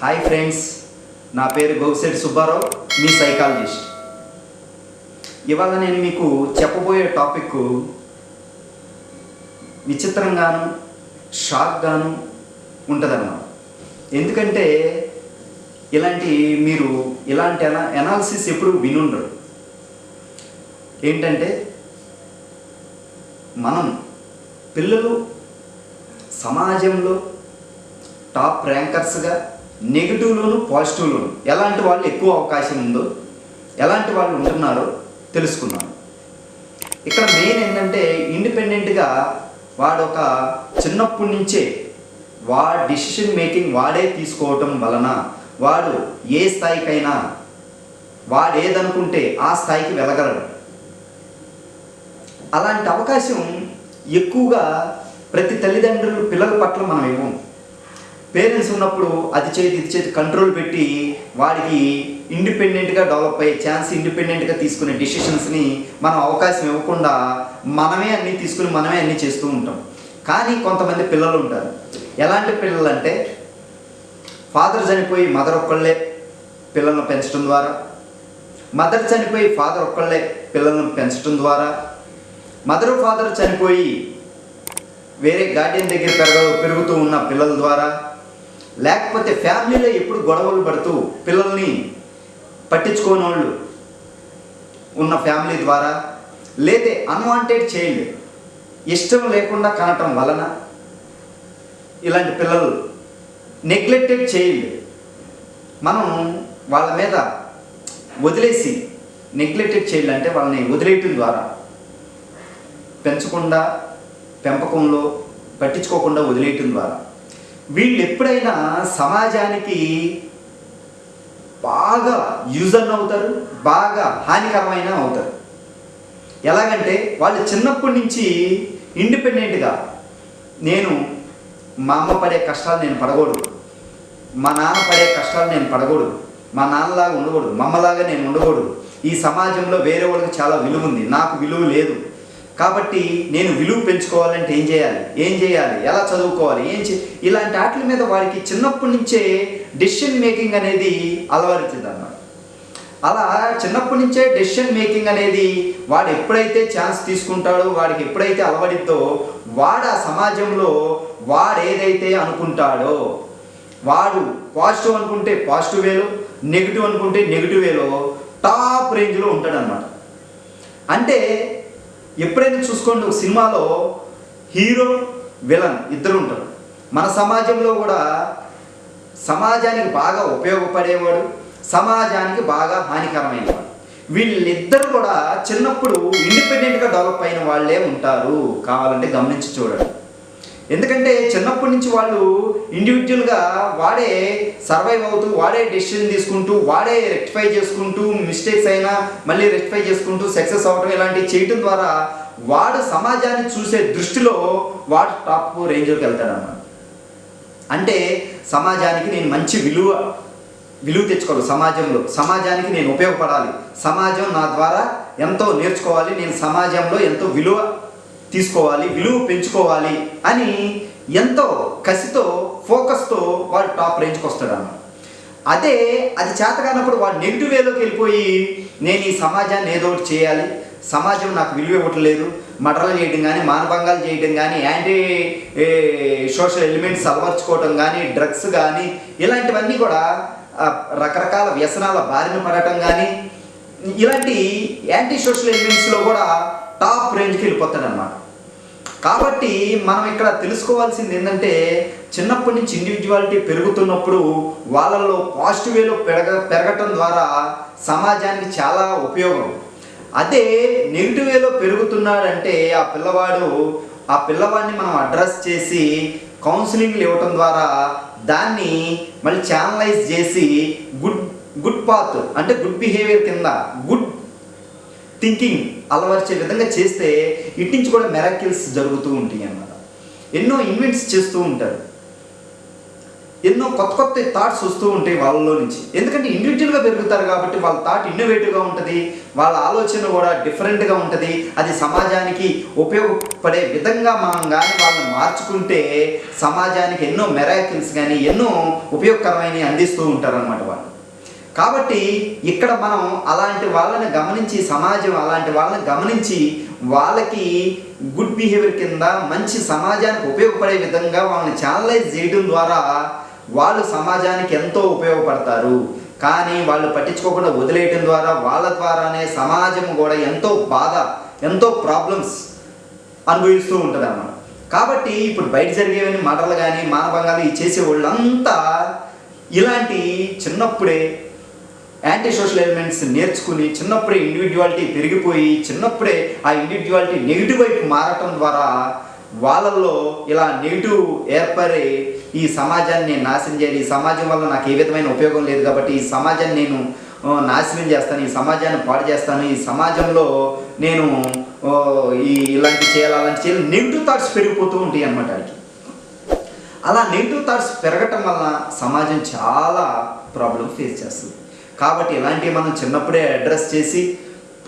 Hi friends నా పేరు గోగిశెట్టి సుబ్బారావు మీ psychologist. ఇవాళ నేను మీకు చెప్పబోయే టాపిక్ విచిత్రంగాను షాక్గాను ఉంటుందన్నమాట. ఎందుకంటే ఇలాంటి మీరు ఇలాంటి ఎనా ఎనాలిసిస్ ఎప్పుడు వినుండరు. ఏంటంటే మనం పిల్లలు సమాజంలో టాప్ ర్యాంకర్స్గా నెగిటివ్లోను పాజిటివ్లోను ఎలాంటి వాళ్ళు ఎక్కువ అవకాశం ఉందో ఎలాంటి వాళ్ళు ఉంటున్నారో తెలుసుకున్నాను ఇక్కడ మెయిన్ ఏంటంటే ఇండిపెండెంట్గా వాడు ఒక చిన్నప్పటి నుంచే వాడి డిసిషన్ మేకింగ్ వాడే తీసుకోవటం వలన వాడు ఏ స్థాయికైనా వాడు ఏదనుకుంటే ఆ స్థాయికి వెళ్ళగలడు అలాంటి అవకాశం ఎక్కువగా ప్రతి తల్లిదండ్రులు పిల్లల పట్ల మనం ఇవ్వము. పేరెంట్స్ ఉన్నప్పుడు అది చేతి ఇది చేతి కంట్రోల్ పెట్టి వాడికి ఇండిపెండెంట్గా డెవలప్ అయ్యే ఛాన్స్ ఇండిపెండెంట్గా తీసుకునే డిసిషన్స్ని మనం అవకాశం ఇవ్వకుండా మనమే అన్నీ తీసుకుని మనమే అన్నీ చేస్తూ ఉంటాం. కానీ కొంతమంది పిల్లలు ఉంటారు. ఎలాంటి పిల్లలు అంటే ఫాదర్ చనిపోయి మదర్ ఒక్కళ్ళే పిల్లలను పెంచడం ద్వారా మదర్ చనిపోయి ఫాదర్ ఒక్కళ్ళే పిల్లలను పెంచడం ద్వారా మదర్ ఫాదర్ చనిపోయి వేరే గార్డియన్ దగ్గర పెరగ పెరుగుతూ ఉన్న పిల్లల ద్వారా లేకపోతే ఫ్యామిలీలో ఎప్పుడు గొడవలు పడుతూ పిల్లల్ని పట్టించుకోని వాళ్ళు ఉన్న ఫ్యామిలీ ద్వారా లేతే అన్వాంటెడ్ చైల్డ్ ఇష్టం లేకుండా కనటం వలన ఇలాంటి పిల్లలు నెగ్లెక్టెడ్ చైల్డ్ మనం వాళ్ళ మీద వదిలేసి నెగ్లెక్టెడ్ చైల్డ్ అంటే వాళ్ళని వదిలేయటం ద్వారా పెంచకుండా పెంపకంలో పట్టించుకోకుండా వదిలేయటం ద్వారా వీళ్ళు ఎప్పుడైనా సమాజానికి బాగా యూజన్ అవుతారు బాగా హానికరమైన అవుతారు. ఎలాగంటే వాళ్ళు చిన్నప్పటి నుంచి ఇండిపెండెంట్గా నేను మా అమ్మ పడే కష్టాలు నేను పడకూడదు మా నాన్న పడే కష్టాలు నేను పడకూడదు మా నాన్నలాగా ఉండకూడదు మా అమ్మలాగా నేను ఉండకూడదు. ఈ సమాజంలో వేరే వాళ్ళకి చాలా విలువ ఉంది నాకు విలువ లేదు. కాబట్టి నేను విలువ పెంచుకోవాలంటే ఏం చేయాలి? ఏం చేయాలి? ఎలా చదువుకోవాలి? ఏం చే? ఇలాంటి వాటి మీద వారికి చిన్నప్పటి నుంచే డెసిషన్ మేకింగ్ అనేది అలవరుతుంది అన్నమాట అలా చిన్నప్పటి నుంచే డెసిషన్ మేకింగ్ అనేది వాడు ఎప్పుడైతే ఛాన్స్ తీసుకుంటాడో వాడికి ఎప్పుడైతే అలవడిద్దో వాడు ఆ సమాజంలో వాడు ఏదైతే అనుకుంటాడో వాడు పాజిటివ్ అనుకుంటే పాజిటివ్ వేలో నెగిటివ్ అనుకుంటే నెగిటివ్ వేలో టాప్ రేంజ్లో ఉంటాడనమాట అంటే ఎప్పుడైనా చూసుకోండి ఒక సినిమాలో హీరో విలన్ ఇద్దరు ఉంటారు. మన సమాజంలో కూడా సమాజానికి బాగా ఉపయోగపడేవాడు సమాజానికి బాగా హానికరమైనవాడు. వీళ్ళిద్దరు కూడా చిన్నప్పుడు ఇండిపెండెంట్గా డెవలప్ అయిన వాళ్ళే ఉంటారు. కావాలంటే గమనించి చూడండి. ఎందుకంటే చిన్నప్పటి నుంచి వాళ్ళు ఇండివిజువల్గా వాడే సర్వైవ్ అవుతూ వాడే డెసిషన్ తీసుకుంటూ వాడే రెక్టిఫై చేసుకుంటూ మిస్టేక్స్ అయినా మళ్ళీ రెక్టిఫై చేసుకుంటూ సక్సెస్ అవ్వడం ఇలాంటివి చేయటం ద్వారా వాడు సమాజాన్ని చూసే దృష్టిలో వాడు టాప్ రేంజ్లోకి వెళ్తాడన్నమాట. అంటే సమాజానికి నేను మంచి విలువ విలువ తెచ్చుకోవాలి సమాజంలో. సమాజానికి నేను ఉపయోగపడాలి. సమాజం నా ద్వారా ఎంతో నేర్చుకోవాలి. నేను సమాజంలో ఎంతో విలువ తీసుకోవాలి విలువ పెంచుకోవాలి అని ఎంతో కసితో ఫోకస్తో వాడు టాప్ రేంజ్కి వస్తాడు అన్నమాట అదే అది చేతగానప్పుడు వాడు నెగిటివ్ వేలోకి వెళ్ళిపోయి నేను ఈ సమాజాన్ని ఏదో ఒకటి చేయాలి సమాజం నాకు విలువ ఇవ్వట్లేదు మటర్లు చేయడం కానీ మానభంగాలు చేయడం కానీ యాంటీ సోషల్ ఎలిమెంట్స్ అలవర్చుకోవటం కానీ డ్రగ్స్ కానీ ఇలాంటివన్నీ కూడా రకరకాల వ్యసనాల బారిన పడటం కానీ ఇలాంటి యాంటీ సోషల్ ఎలిమెంట్స్లో కూడా టాప్ రేంజ్కి వెళ్ళిపోతాడనమాట కాబట్టి మనం ఇక్కడ తెలుసుకోవాల్సింది ఏంటంటే చిన్నప్పటి నుంచి ఇండివిజువాలిటీ పెరుగుతున్నప్పుడు వాళ్ళలో పాజిటివ్ వేలో పెరగ పెరగటం ద్వారా సమాజానికి చాలా ఉపయోగం. అదే నెగిటివ్ వేలో పెరుగుతున్నాడంటే ఆ పిల్లవాడు ఆ పిల్లవాడిని మనం అడ్రస్ చేసి కౌన్సిలింగ్లు ఇవ్వటం ద్వారా దాన్ని మళ్ళీ ఛానలైజ్ చేసి గుడ్ గుడ్ పాత్ అంటే గుడ్ బిహేవియర్ కింద గుడ్ థింకింగ్ అలవర్చే విధంగా చేస్తే ఇట్టించి కూడా మెరాకిల్స్ జరుగుతూ ఉంటాయి అన్నమాట. ఎన్నో ఇన్వెంట్స్ చేస్తూ ఉంటారు. ఎన్నో కొత్త కొత్త థాట్స్ వస్తూ ఉంటాయి వాళ్ళలో నుంచి. ఎందుకంటే ఇండివిజువల్గా పెరుగుతారు కాబట్టి వాళ్ళ థాట్ ఇన్నోవేటివ్గా ఉంటుంది వాళ్ళ ఆలోచన కూడా డిఫరెంట్గా ఉంటుంది. అది సమాజానికి ఉపయోగపడే విధంగా మనం కానీ వాళ్ళని మార్చుకుంటే సమాజానికి ఎన్నో మెరాకిల్స్ కానీ ఎన్నో ఉపయోగకరమైనవి అందిస్తూ ఉంటారన్నమాట వాళ్ళు. కాబట్టి ఇక్కడ మనం అలాంటి వాళ్ళని గమనించి సమాజం అలాంటి వాళ్ళని గమనించి వాళ్ళకి గుడ్ బిహేవియర్ కింద మంచి సమాజానికి ఉపయోగపడే విధంగా వాళ్ళని ఛానలైజ్ చేయడం ద్వారా వాళ్ళు సమాజానికి ఎంతో ఉపయోగపడతారు. కానీ వాళ్ళు పట్టించుకోకుండా వదిలేయటం ద్వారా వాళ్ళ ద్వారానే సమాజం కూడా ఎంతో బాధ ఎంతో ప్రాబ్లమ్స్ అనుభవిస్తూ ఉంటుంది అన్నమాట కాబట్టి ఇప్పుడు బయట జరిగేవన్నీ మాటలు కానీ మానభంగాలు ఈ చేసే వాళ్ళంతా ఇలాంటి చిన్నప్పుడే యాంటీ సోషల్ ఎలిమెంట్స్ నేర్చుకుని చిన్నప్పుడే ఇండివిజువాలిటీ పెరిగిపోయి చిన్నప్పుడే ఆ ఇండివిజువాలిటీ నెగిటివ్ వైపు మారటం ద్వారా వాళ్ళల్లో ఇలా నెగిటివ్ ఏర్పడి ఈ సమాజాన్ని నేను నాశనం చేయాలి. ఈ సమాజం వల్ల నాకు ఏ విధమైన ఉపయోగం లేదు కాబట్టి ఈ సమాజాన్ని నేను నాశనం చేస్తాను. ఈ సమాజాన్ని పాడు చేస్తాను. ఈ సమాజంలో నేను ఈ ఇలాంటి చేయాలి అలాంటి చేయాలి. నెగిటివ్ థాట్స్ పెరిగిపోతూ ఉంటాయి అన్నమాట వాడికి అలా నెగిటివ్ థాట్స్ పెరగటం వల్ల సమాజం చాలా ప్రాబ్లం ఫేస్ చేస్తుంది. కాబట్టి ఇలాంటివి మనం చిన్నప్పుడే అడ్రస్ చేసి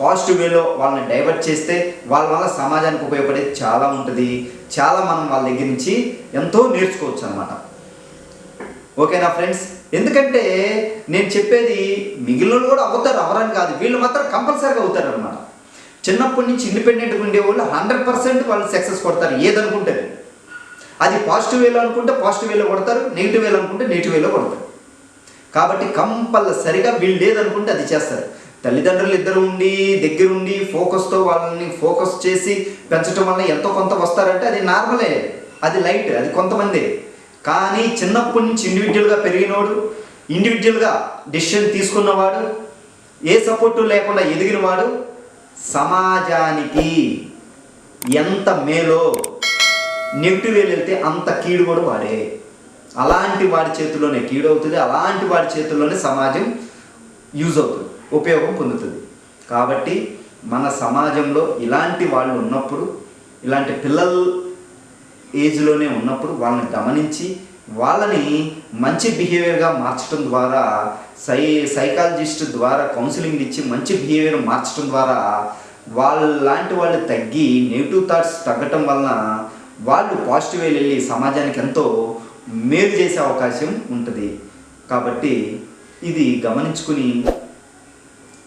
పాజిటివ్ వేలో వాళ్ళని డైవర్ట్ చేస్తే వాళ్ళ వల్ల సమాజానికి ఉపయోగపడేది చాలా ఉంటుంది. చాలా మనం వాళ్ళ దగ్గర నుంచి ఎంతో నేర్చుకోవచ్చు అనమాట ఓకేనా ఫ్రెండ్స్ ఎందుకంటే నేను చెప్పేది మిగిలిన వాళ్ళు కూడా అవుతారు అవరని కాదు. వీళ్ళు మాత్రం కంపల్సరీగా అవుతారు అనమాట చిన్నప్పటి నుంచి ఇండిపెండెంట్గా ఉండేవాళ్ళు హండ్రెడ్ పర్సెంట్ వాళ్ళు సక్సెస్ కొడతారు. ఏదనుకుంటే అది. అది పాజిటివ్ వేలో అనుకుంటే పాజిటివ్ వేలో కొడతారు నెగిటివ్ వేలో అనుకుంటే నెగిటివ్ వేలో కొడతారు. కాబట్టి కంపల్సరిగా వీళ్ళు లేదనుకుంటే అది చేస్తారు. తల్లిదండ్రులు ఇద్దరు ఉండి దగ్గరుండి ఫోకస్తో వాళ్ళని ఫోకస్ చేసి పెంచడం వల్ల ఎంతో కొంత వస్తారంటే అది నార్మలే అది లైట్ అది కొంతమంది. కానీ చిన్నప్పటి నుంచి ఇండివిజువల్గా పెరిగినోడు ఇండివిజువల్గా డిసిషన్ తీసుకున్నవాడు ఏ సపోర్టు లేకుండా ఎదిగినవాడు సమాజానికి ఎంత మేలో నెగిటివ్ వేలు వెళ్తే అంత కీడు కూడా వాడే. అలాంటి వాడి చేతుల్లోనే కీడవుతుంది అలాంటి వాడి చేతుల్లోనే సమాజం యూజ్ అవుతుంది ఉపయోగం పొందుతుంది. కాబట్టి మన సమాజంలో ఇలాంటి వాళ్ళు ఉన్నప్పుడు ఇలాంటి పిల్లల ఏజ్లోనే ఉన్నప్పుడు వాళ్ళని గమనించి వాళ్ళని మంచి బిహేవియర్గా మార్చడం ద్వారా సై సైకాలజిస్ట్ ద్వారా కౌన్సిలింగ్ ఇచ్చి మంచి బిహేవియర్ మార్చడం ద్వారా వాళ్ళ లాంటి వాళ్ళు తగ్గి నెగిటివ్ థాట్స్ తగ్గటం వలన వాళ్ళు పాజిటివ్ వెళ్ళి సమాజానికి ఎంతో మేలు చేసే అవకాశం ఉంటుంది. కాబట్టి ఇది గమనించుకుని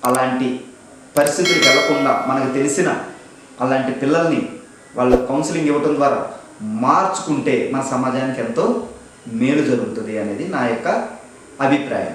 అలాంటి పరిస్థితులు వెళ్ళకుండా మనకు తెలిసిన అలాంటి పిల్లల్ని వాళ్ళు కౌన్సిలింగ్ ఇవ్వటం ద్వారా మార్చుకుంటే మన సమాజానికి ఎంతో మేలు జరుగుతుంది అనేది నా యొక్క అభిప్రాయం.